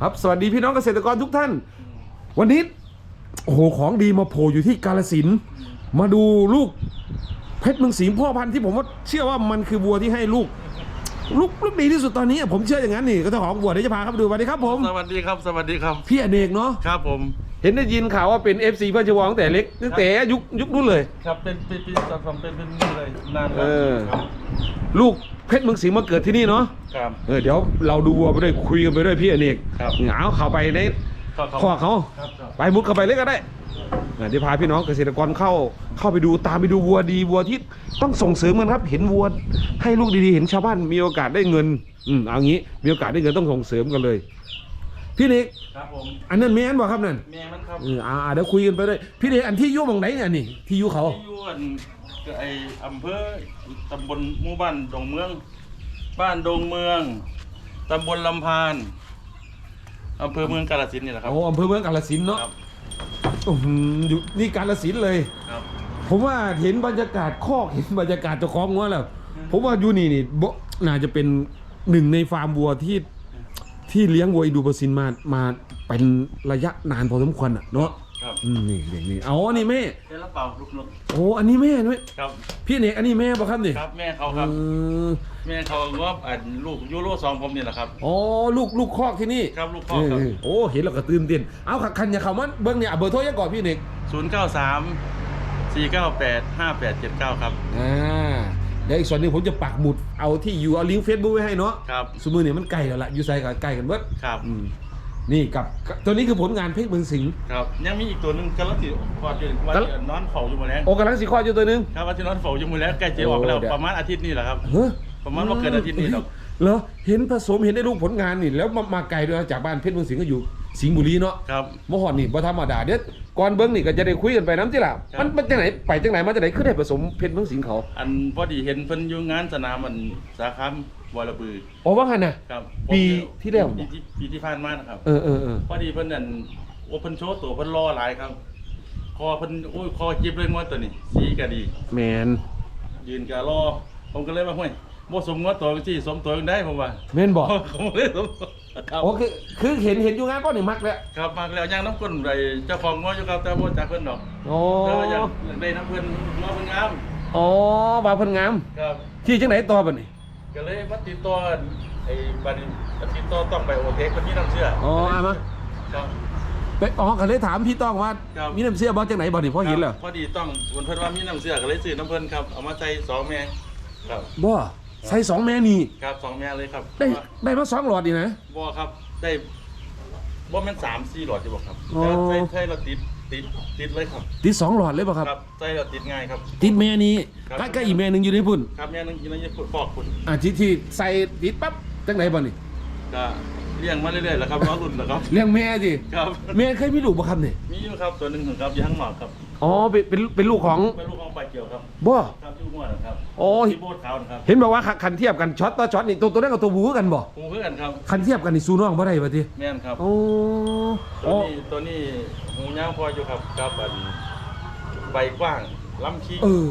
ครับสวัสดีพี่น้องเกษตรกรทุกท่าน วันนี้โอ้โหของดีมาโผล่อยู่ที่กาลสินธุ์มาดูลูกเพชรเมืองสิงห์พ่อพันธุ์ที่ผมว่าเชื่อว่ามันคือวัวที่ให้ลูก ลูกลูกดีที่สุดตอนนี้ ผมเชื่ออย่างนั้นนี่ก็เจ้าของวัวเดี๋ยวจะพาเข้าไปดูสวัสดีครับผม สวัสดีครับ สวัสดีครับ พี่อเนกเนาะครับผม เห็นได้ยินข่าวว่าเป็น FC เพื่อนชวองตั้งแต่เล็กตั้งแต่ยุคยุคนู้นเลย ครับเป็นเป็นเป็นสองเป็นเป็นนี่เลยนานเอแล้วอครับลูกเพชรเมืองสิงห์มาเกิดที่นี่เนาะครับ เออเดี๋ยวเราดูวัวไปด้วยคุยกันไปด้วยพี่อเนกครับเหงาเข้าไปในครับข้อเขาครับครับ ไปมุดเข้าไปเลยก็ได้อะเดี๋ยวพาพี่น้องเกษตรกรเข้าเข้าไปดูตามไปดูวัวดีวัวที่ต้องส่งเสริมกันครับ เห็นวัวให้ลูกดีๆเห็นชาวบ้านมีโอกาสได้เงินอืมเอางี้มีโอกาสได้เงินต้องส่งเสริมกันเลย พี่เด็กครับผมอันนั้นแม่นบ่ครับนั่นแม่มันครับเอออ่าๆเดี๋ยวคุยกันไปด้วยพี่เด็กอันที่อยู่หมองไหนเนี่ยนี่ที่อยู่เขา ที่อยู่อันไออำเภอตำบลหมู่บ้านดงเมือง บ้านดงเมืองตำบลลำพานอำเภอเมืองกาฬสินธุ์นี่แหละครับ โอ้อำเภอเมืองกาฬสินธุ์เนาะครับ อื้อหืออยู่นี่กาฬสินธุ์เลย ครับ ผมว่าเห็นบรรยากาศคอกเห็นบรรยากาศเจ้าของวัวแล้ว ผมว่าอยู่นี่นี่บ่น่าจะเป็นหนึ่งในฟาร์มวัวที่ ที่เลี้ยงวัวอินดูบราซินมามาเป็นระยะนานพอสมควรอะเนาะครับอืมนี่นี่นี่เอาอันนี้แม่ได้รับเปล่าลูกนกโอ้อันนี้แม่ด้วยครับ พี่เนกอันนี้แม่ป่ะครับนี่ครับแม่เขาครับ เออแม่เขาว่าอันลูกยูโรสองผมนี่แหละครับ อ๋อลูกลูกคอกที่นี่ครับลูกพ่อครับเออโอ้เห็นแล้วก็ตื่นเต้นเอาขัคันอย่าเข้ามาเบิ้งเนี่ยเอาเบอร์โทรยังก่อนพี่เนกศูนย์เก้าสามสี่เก้าแปดห้าแปดเจ็ดเก้าครับ อ่า เดี๋ยวอีกส่วนหนึ่งผมจะปักหมุดเอาที่อยู่เอาลิงก์เฟซบุ๊กไว้ให้เนาะครับสมมือเนี่ยมันใกล้แล้วล่ะอยู่ไซกับใกล้กันเบิดครับอืมนี่กับกับตัวนี้คือผลงานเพชรเมืองสิงห์ ครับ ยังมีอีกตัวหนึ่งกำลังสิคอดอยู่ว่ากำลังจะนอนเฝ้าอยู่หมดแล้วโอกำลังสีคออยู่ตัวหนึง ครับว่าจะนอนเฝ้าอยู่หมดแล้วใกล้จะออกแล้วโอ้เดี๋ยว ประมาณอาทิตย์นี้แหละครับ เฮ้ยประมาณว่าเกิดอาทิตย์นี้หรอก เหรอเห็นผสมเห็นได้รูปผลงานนี่แล้วมามาไกลด้วยนะจากบ้านเพชรเมืองสิงห์ก็อยู่ สิงห์บุรีเนาะครับ มหอดนี่บ่ธรรมดาเด็ดก่อนเบิ้งนี่ก็จะได้คุยกันไปน้ำที่ล่ะครับ มันมันจังไหนไปจังไหนมาจังไหนคือได้ผสมเพชรเมืองสิงห์เขาอันพอดีเห็นเพิ่นอยู่งานสนามมันสาขามวอลบืออ๋อว่าไงน่ะ ครับปีที่แล้วปีที่ปีที่ผ่านมานะครับ เออเออเออพอดีเพิ่นนั่นโอเพิ่นโชว์ตัวเพิ่นรอหลายครับ คอเพิ่นโอ้ยคอจิบเลยงวดตัวนี้สีก็ดี แมนยืนก็รอผมก็เลยว่าห้วย บ่สมงวดตัวที่สมตัวยังได้ผมว่าแมนบอกผมเลยสมครับโอ้คือคือเห็นเห็นอยู่งานป้อนี่มักแล้วครับมาแล้วย่างน้ำก้นไรเจ้าของง้ออยู่ครับแต่บ่จากเพิ่นดอกอ๋อแต่ว่าอยากอยากได้น้ำเพิ่นง้อเพิ่นงามอ๋อบ่าวเพิ่นงามครับที่จังไหนต่อบัดนี้ก็เลยมาติดต่อไอ้บัดนี้ติดต่อต้องไปโอเทคเพิ่นมีน้ำเชื่ออ๋อเอามาครับไปอ๋อก็เลยถามพี่ต้องว่าครับมีน้ำเสียบ่จังไหนบ่นี่พอเห็นแล้วพอดีต้องเพิ่นว่ามีน้ำเชื่อก็เลยซื้อน้ำเพิ่นครับเอามาใส่สองแม่ครับบ่ ใส่สองแม่นี่ครับสองแม่เลยครับได้ได้มาสองหลอดนี่นะบ่ครับได้บ่แม่น3 4หลอดสิบ่ครับอ๋อแต่ใส่ใส่แล้วติดติดติดเลยครับ ติดสองหลอดเลยป่ะครับครับใส่แล้วติดง่ายครับติดแม่นี้ครับก็ก็อีกแม่หนึงอยู่ในพุ่นครับแม่นึงอีนั่นจะปอกคุณอะที่ที่ใส่ติดปั๊บจังไหนบ่นี่ก็ เลี้ยงมาเรื่อยๆแล้วครับน้องรุ่นแล้วครับ เลี้ยงแม่สิครับ แม่เคยมีลูกบ่ครับนี่มีอยู่ครับตัวหนึ่งครับอยู่ข้างนอกครับอ๋อเป็นเป็นเป็นลูกของเป็นลูกของปลาเกี่ยวครับ บ่ ครับอยู่หัวนะครับโอ้ย ที่โบดขาวนะครับเห็นบอกว่าคันเทียบกันช็อตต่อช็อตนี่ตัวตัวนั้นกับตัวบูกันบ่หูเพื่อนครับ คันเทียบกันนี่สู้น้องบ่ได้บ่ติแม่นครับ โอ้ตัโอ้วนี้ตัวนี้หูยาวพออยู่ครับกับอันใบกว้างลำชี้เออ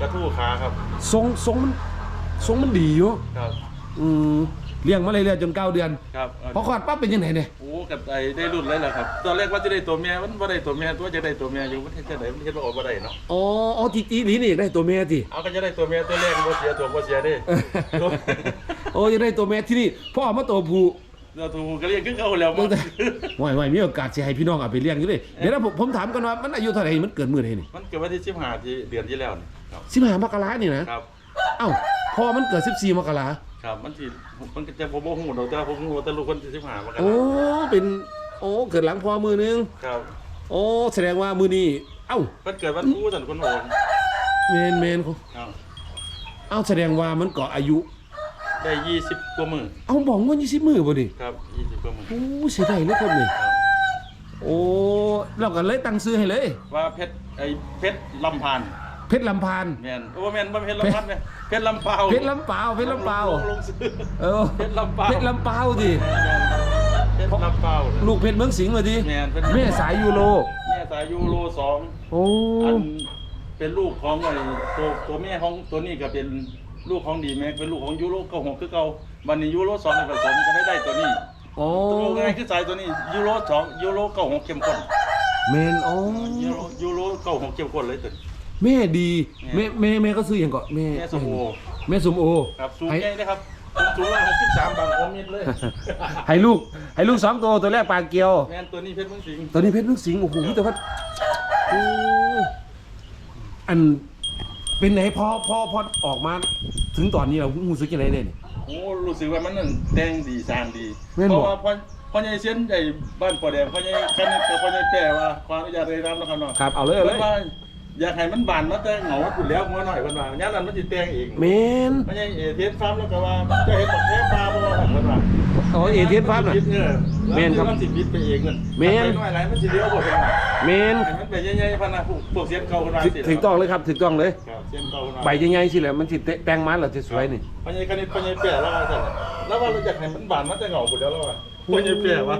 กระทู้ขาครับทรงทรงมันทรงมันดีอยู่ครับ อืม เลี้ยงมาเรื่อยๆจนเก้าเดือนครับพอคลอดปั๊บเป็นยังไงเนี่ยโอ้กับไอ้ได้รุ่นเลยแหละครับตอนแรกว่าจะได้ตัวเมียมันบ่ได้ตัวเมียตัวจะได้ตัวเมียอยู่ประเทศจะไหนประเทศว่าออกบ่ได้เนาะอ๋ออ๋อทีทีนี้นี่อยากได้ตัวแม่สิเอาก็จะได้ตัวเมียตัวแรกบ่เสียตัวบ่เสียเด้ตัวโอ้จะได้ตัวแม่ที่นี่พ่อเอามาตัวผู้เราถูกก็เรียกขึ้นเขาแล้วตั้มั้งแต่ไหวไหวมีโอกาสสิให้พี่น้องเอาไปเลี้ยงอยู่เลยเดี๋ยวนะผมผมถามกันว่ามันอายุเท่าไหร่มันเกิดมื้อไหนนี่มันเกิดวันที่สิบห้าที่เดือนที่แล้วนี่ครับสิบห้ามกรานี่นะครับเอ้าพ่อมันเกิดสิบสี่มกรา ครับมันที่มันก็จะผมบ่ฮู้ดอกแต่ว่าผมฮู้แต่ลูกคนที่สิบห้ามันก็โอ้เป็นโอ้เกิดหลังพ่อมือนึงครับโอ้แสดงว่ามือนี้เอ้ามันเกิดวันคู่สันคนโหนเมนเมนครับเอ้าแสดงว่ามันก็อายุ ได้ยี่สิบกว่ามือเอ้าบอกว่ายี่สิบมือบ่ดิครับยี่สิบกว่ามือโอ้เสียดายเหลยคนนี่ครับโอ้เราก็เลยตั้งซื้อให้เลย ว่าเพชรไอ้เพชรลำพาน เพชรลำพาน แม่นโอ้แม่นบ่เพชรลำพันแม่นเพชรลำเปาเพชรลำเปล่าเพชรลำเปล่าลงลงซื้อเออเพชรลำเปาเพชรลำเปล่าดิเพชรลำเปาลูกเพชรเมืองสิงห์มาดิแม่นเป็นแม่สายยูโร แม่สายยูโรสองโอ้อันเป็นลูกของไอ้ตัวตัวแม่ของตัวนี้ก็เป็นลูกของดีแม็กเป็นลูกของยูโรเก้าหกคือเก่าวันนี้ยูโรสองนี่ผสมก็ได้ได้ตัวนี้โอ้ตัวง่ายคือสายตัวนี้ยูโรสองยูโรเก้าหกเข้มข้นแมนโอ้ยูโรยูโรเก้าหกเข้มข้นเลยตัวนี้ แม่ดีแม่แม่แม่แม่ก็ซื้ออย่างก่อนแม่แม่สมโอแม่สมโอครับสูงให้ใหญ่นะครับผมสูงร้อยหกสิบสามบางคอมมิดเลยให้ลูกให้ลูกสองตัวตัวแรกปลาเกียว แมนตัวนี้เพชรเมืองสิงห์ตอนนี้เพชรลูกสิงห์โอ้โหแต่ว่าโอ้อันเป็นไหนพอพอพอออกมา ถึงตอนนี้เรารู้สึกยังไงเนี่ย โอ้รู้สึกว่ามันนั่นแดงดีสร้างดีแม่นเพบ่ราะว่าพ่อพ่อใหญ่เส้นใหญ่บ้านปอแดงพ่อใหญ่แค่นี้กับพ่อใหญ่แก่ว่าความอนุญาตได้รับแล้วครับเนาะครับเอาเลยเอาเลเพิ่ยนว่า อยากให้มันบานมาแต่เหงาขุดแล้วหัวหน่อยเพิ่นว่าย่านนั้นมันสิแต่งเองเมนพ่อใหญ่เอเทียนฟาร์มแล้วก็ว่าจะเห็นบักแท้ปลาบ่ว่าเพิ่นว่าอ๋อเอเทียนฟาร์มน่ะเออแม่นครับมันสิบิดไปเองนั่นแม่นไปน้อยหลายมันสิเลี้ยวบ่เพิ่นว่าเมนให้มันไปใหญ่ๆพันนะพวกพวกเสียนเก่าเพิ่นว่าถึสิถึงต้องเลยครับถึงต้องเลยครับเสียนเก่าเพิ่นว่าใบใหญ่ๆสิแหละมันสิเตะแปลงมันเหรอจะสวยนี่พ่อใหญ่คณิตพ่อใหญ่แปะแล้วว่าซั่นแล้วว่าเราอยากให้มันบานมาแต่เหงาขุดแล้วแล้วว่า พ่อใหญ่แปะว่า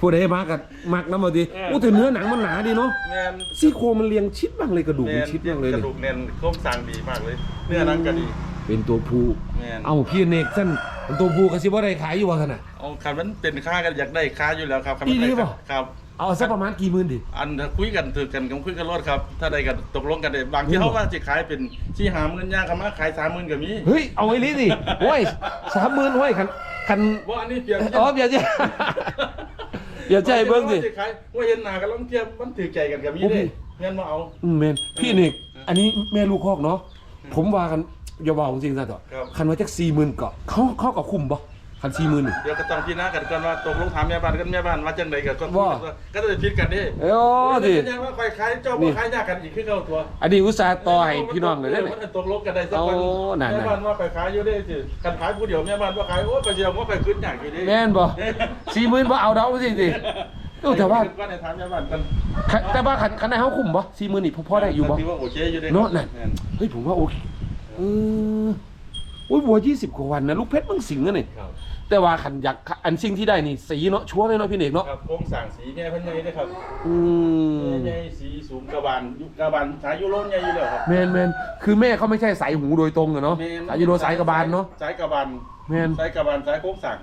ผู้ใดมากับมักน้ำมาดีเอออู้แต่เนื้อหนังมันหนาดีเนาะแม่นซี่โครงมันเรียงชิดบ้างเลยกระดูกมันชิดบ้างเลยกนี่ระดูกแน่นโครงสร้างดีมากเลย เนื้อหนังก็ดีเป็นตัวผู้แม่นเอาพี่เนกสั้นเป็นตัวผู้กระซิบว่าได้ขายอยู่วะขนาด เอาคันมันเป็นค่ากันอยากได้ค่าอยู่แล้วครับคันมันอีหลีได้บ่ ครับ เอาสักประมาณกี่หมื่นดิ อันถ้าคุยกันถือกันกับคุยกันรถครับ ถ้าได้กันตกลงกันได้บางที่เขาว่าจะขายเป็นที่หาหมื่นย่างคำว่าขายสามหมื่นก็มี เฮ้ย เอาไอ้ลิสิโอ้ยสามหมื่นโอ้ยคัน คันว่าอันนี้เปรียบอ๋อเดี๋ยวจะเดี๋ยวใจเบิ้งสิว่าจะขายว่าเห็นหน้ากันแล้วเทียบมันถือใจกันกับมีโอ้เด้พี่เงินมาเอา อืมแมนพี่เนกอันนี้แม่ลูกคอกเนาะผมว่ากันอย่าว่าของจริงซะต่อครับ คันว่าจักสี่หมื่นเกาะเขาเขากับคุมบ่ คันสี่หมื่นนี่เดี๋ยวก็ต้องพี่น้ากันก่อนว่าตกลงถามแม่บ้านกันแม่บ้านว่าจังใดกันก็ว่าก็จะพิดกันดิเอ้ยโอ้ดิยังว่าใครขายเจ้าบ่ขายยากกันอีกคือเก่าตัวอันนี้อุตส่าห์ต่อให้พี่น้องเลยได้เอไหมอมันตกลงกันได้สักวันโอ้นั่นๆแม่บ้านว่าไปขายอยู่ได้สิกันขายผู้เดียวแม่บ้านว่าขายโอ้ยไปเดียวว่าไปขึ้นอยากอยู่ดิแม่นบ่สี่หมื่นบ่เอาดอกสิสิเออแต่ว่าก็ในถามแม่บ้านกันคันแต่ว่าคันคันได้เขาคุมบ่สี่หมื่นนี่พอพอได้อยู่บ่ ถือว่าโอเคอยู่ดิเนาะนั่นแม่เฮ้ยผมว่าโอเคเออโอ้ยบัวยี่สิบกว่าวันนะลูกเพชรมึงสิงห์อะนี่ครับ แต่ว่าขันอยากอันสิ่งที่ได้นี่สีเนาะชัวร์เลยเนาะพี่เอกเนาะครับโครงสร้างสีแม่เพันใหญ่เด้อครับอืมใหญ่สีสูงกระบาลยุคกระบาลสายยูโรใหญ่อยู่แล้วครับ แมนแมนคือแม่เขาไม่ใช่สายหูโดยตรงอะเนาะแม่น สายยูโรสายกระบาลเนาะ สายกระบาลแมนสายกระบาลสายโค้งสร้าง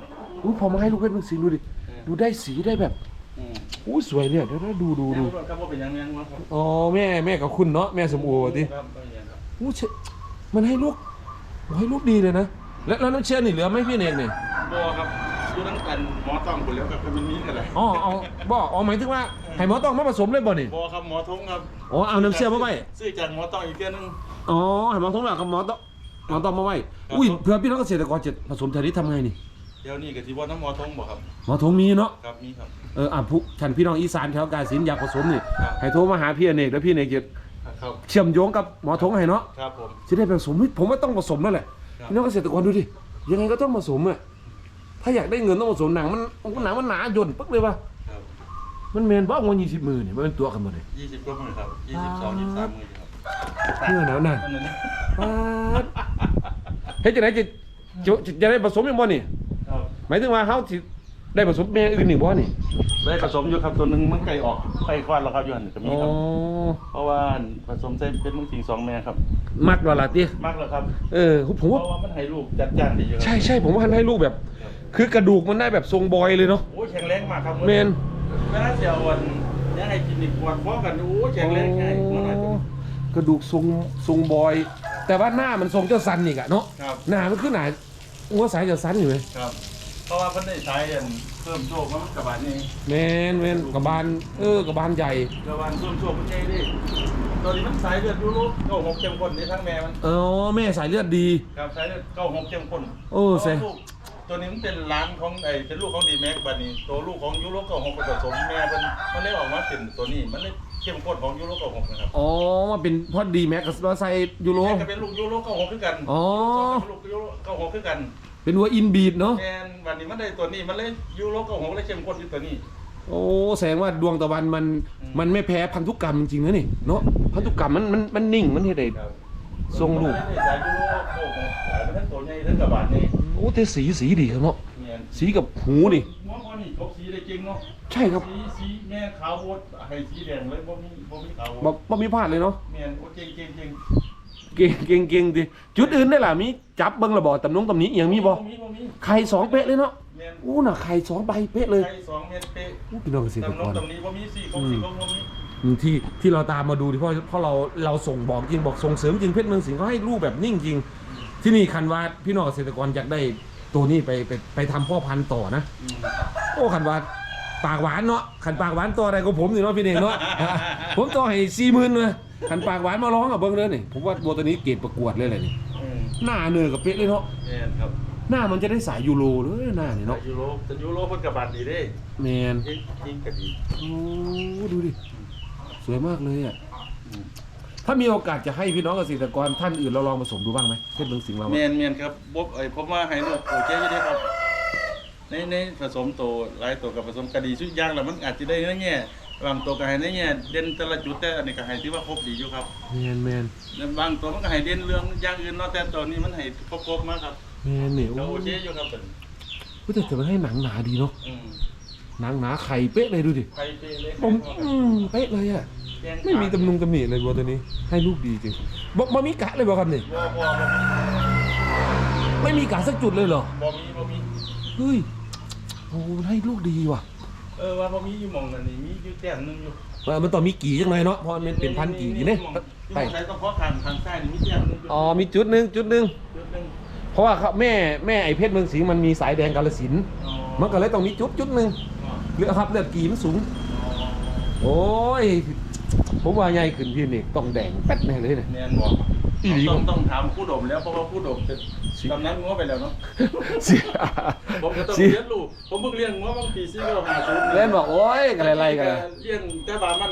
อู้พอมาให้ลูกเพชรมึงสิงห์ดูดิอืมดูได้สีได้แบบอืมอู้สวยเนี่ยเดี๋ยวนะดูดูดูดูครับว่าเป็นยังไงบ้างครับอ๋อแม่แม่กับคุณเนาะแม่สมโอดิครับเป็นยังไงครับอู้เชมันให้ลูกให้ลูกดีเลยนะแล้วแล้วน้ำเชื่อนี่เหลือไหมพี่เอกเนี่ย บัวครับดูนั่งกันหมอต้องคนแล้วกับมันมีอะไรอ๋อเอาบ่อ๋อหมายถึงว่าให้หมอต้องมาผสมเลยบ่นี่บัวครับหมอทงครับอ๋อเอาน้ำเชื่อมาไว้ซื้อจากหมอต้องอีกเที่ยนึงอ๋อให้หมอต้องแบบกับหมอต้องหมอต้องมาไว้ครับอุ้ยเผื่อพี่น้องเกษตรกรจะผสมชนิดทำไงนี่เดี๋ยวนี้กับที่ว่าน้ำหมอทงบอกครับหมอทงมีเนาะครับมีครับเอออะผู้ท่านพี่น้องอีสานแถวกาฬสินธุ์อยากผสมนี่ครับให้โทรมาหาพี่อเนกแล้วพี่อเนกจะครับเชื่อมโยงกับหมอทงให้เนาะครับผมจะได้ผสมเฮ้ยผมว่าต้องผสมนั่นแหละครับพี่น้องเกษตรกรดูดิยังไงก็ต้องผสมอะ ถ้าอยากได้เงินต้องผสมหนังมันหนังมันหนาย่นปึ๊กเลยว่ะครับมันเมนว่าเงินยี่สิบมือเนี่ยมันเป็นตัวกันหมดเลย ยี่สิบกว่ามือครับยี่สิบสองยี่สิบสามมือครับเพื่อหนาวนั่นอันนั้นป๊าดเฮ้ยจะไหนจะจะจะได้ผสมยังบ่นี่ ครับหมายถึงว่าเขาสิได้ผสมแม่อื่นอีกบ่นี่ได้ผสมอยู่ครับตัวหนึ่งมันไก่ออกไข่ควันแล้วครับอยู่หันจะมีอ๋อครับเพราะว่าผสมใส่เป็นมึงสิงสองแม่ครับ มักดอลลาร์ติมากแล้วครับเออผมเพว่าราะว่ามันให้ลูกจัดจ้านดีอยู่ครับใช่ใช่ผมว่าให้ลูกแบบ ครับคือกระดูกมันได้แบบทรงบอยเลยเนาะโอ้ยแข็งแรงมากครับเมนเวลาเสียวันยังให้กินอีกปวดคอกันโอ้ยแข็งแรงไงหัวหน่อยตัวกระดูกทรงทรงบอย แต่ว่าหน้ามันทรงเจ้าสันอีกอะเนาะครับหน้ามันคือหนาหัวสายเจ้าสันอยู่เลยครับ เพราะว่าเพิ่นได้ใช้อันเพิ่มโชคมันกระบาดนี่แมนแมนกระบาลเออกระบาลใหญ่กระบาดเพิ่มโชคมันใช่ดิตัวนี้มันสายเลือดยูโรเก้าหกเข้มข้นในทั้งแม่มันเออแม่สายเลือดดีครับสายเลือดเก้าหกเข้มข้นโอ้เซ่พราะว่าลูก ตัวนี้มันเป็นล้างของไอ้เป็นลูกของดีแม็กบัดนี้ ตัวลูกของยูโรเก้าหกผสมแม่มันมันเลยออกมาเป็นตัวนี้ มันเลยเข้มข้นของยูโรเก้าหกนะครับอ๋อมาเป็นพอดีแม็กกับมาใส่ยูโร แม่ก็เป็นลูกยูโรเก้าหกคือกันอ๋อ เป็นลูกยูโรเก้าหกคือกันเป็นวัวอินบีดเนาะแอนวันนี้มันได้ตัวนี้มันเลยยูโรเก้าหกเลยเข้มข้นอยู่ตัวนี้ โอ้แสดงว่าดวงตะวันมันอืม มันไม่แพ้พันธุกรรมจริงๆนะนี่เนาะพันธุกรรมมันมันมันนิ่งมันเฮ็ดได้ ครับทรงลูก มันได้สายยูโรเก้าหกสายมันทั้งตัวใหญ่ทั้งกระบาดนี่โอ้แต่สีสีดีครับเนาะเนี่ยสีกับหูนี่หัวพอนี่ครบสีได้จริงเนาะใช่ครับสีสีแม่ขาวโวดให้สีแดงเลยบ่มีบ่มีขาวโวบ่ดบ่มีพลาดเลยเนาะแม่นโอ้เจริงเจริงเจริงเก่งเก่งเก่งดิจุดอื่นได้ล่ะมีจับเบิ่งระบ่ตำนงตำหนี้อหย่างมีบ่มีบ่มีไข่สองเป๊ะเลยเนาะแม่นอู้น่ะไข่สองใบเป๊ะเลยไข่สองเม็ดเป๊ะอู้พี่น้องเกษตรตำกนงร ตำนี้บ่มีสี่กงสี่กงบ่มีอืมที่ที่เราตามมาดูที่เพราะเพราะเราเราส่งบอกจริงบอกส่งเสริมจริงเพชรเมืองสิงห์เขาให้รูปแบบนิ่งจริง ที่นี่คันว่าพี่น้องเกษตรกรอยากได้ตัวนี้ไปไปไปทำพ่อพันธุ์ต่อนะ อืมโอ้คันว่าปากหวานเนาะขันปากหวานตัวอะไรก็ผมนี่เนาะพี่เน่งเนาะ ผมต่อให้สี่หมื่นเลยขันปากหวานมาร้องกับเบิ้งเลยนี่ผมว่าบัวตัวนี้เกรดประกวดเลยเลยนี่อืมหน้าเนื้อกับเป๊ะเลยเนาะแม่นครับหน้ามันจะได้สายยูโรเลยหน้านี่เนาะยูโรแต่ยูโรเพิ่นก็บัตรดีเด้แมนยิงยิงก็ดีโอ้ดูดิสวยมากเลยอะอืม ถ้ามีโอกาสจะให้พี่น้องเกษตรกรท่านอื่นเราลองผสมดูบ้างไหมเพชรเมืองสิงห์เราแมอะนแมนครับบบไอ้ผมว่าให้ลูกโอเคอยู่เด้ครับ ในในผสมโตหลายตัวกับผสมกระดีชุดย่างแล้วมันอาจจะได้ในแง่บางตัวก็ให้ในแง่เด่นแต่ละจุดแต่อันนี้ก็ให้ถือว่าครบดีอยู่ครับแมนแมนแล้วบางตัวมันก็ให้เด่นเรื่องอย่างอื่นเนาะแต่ตัวนี้มันให้ครบๆมากครับแมนเนี่ยก็โอ้โอเคอยู่ครับเป็นเฮ้ยแต่แต่มันให้หนังหนาดีเนาะอืมหนังหนาไข่เป๊ะเลยดูดิใครเปเลยผมอืมเป๊ะเลยอะแกง ไม่มีตำนุงตำหนิเลยวัวตัวนี้ ให้ลูกดีจริงบอกมามีกะเลยบอกครับนี่บ่บ่บ่มีไม่มีกะสักจุดเลยเหรอบ่มีบ่มีเฮ้ยโอ้ให้ลูกดีว่ะเออว่าบ่มีอยู่หม่องนั่นนี่มีอยู่แต้มหนึงอยู่เออมันต้องมีกี่จังเลยเนาะเพราะมันเป็นพันกี่นี่เนี่ยไปไปใช้ต้องเพาะทางทางซ้ายนี่มีแต้มหนึงอยู่อ๋อมีจุดหนึ่งจุดหนึ่งจุดหนึงเพราะว่าเขาแม่แม่ไอ้เพชรเมืองสิงห์มันมีสายแดงกาลสินธุ์อ๋อมันก็เลยต้องมีจุดจุดหนึ่งอ๋อเลือดครับเลือดกี่มันสูง อ๋อโอ้ย ผมว่าใหญ่ขึ้นพี่นี่ต้องแดงแป๊ดแน่เลยเนี่ยแม่นบอกอีหลีต้องผมต้องถามผู้ดมแล้วเพราะว่าผู้ดมเป็นกำนันงัวไปแล้วเนาะเสียผมก็ต้องเสียเลี้ยงลูกผมเพิ่งเลี้ยงงัวบางปีซี่ก็หาศูนย์เล่นบอกโอ้ยกันอะไรๆกันเลี้ยงแต่บามัน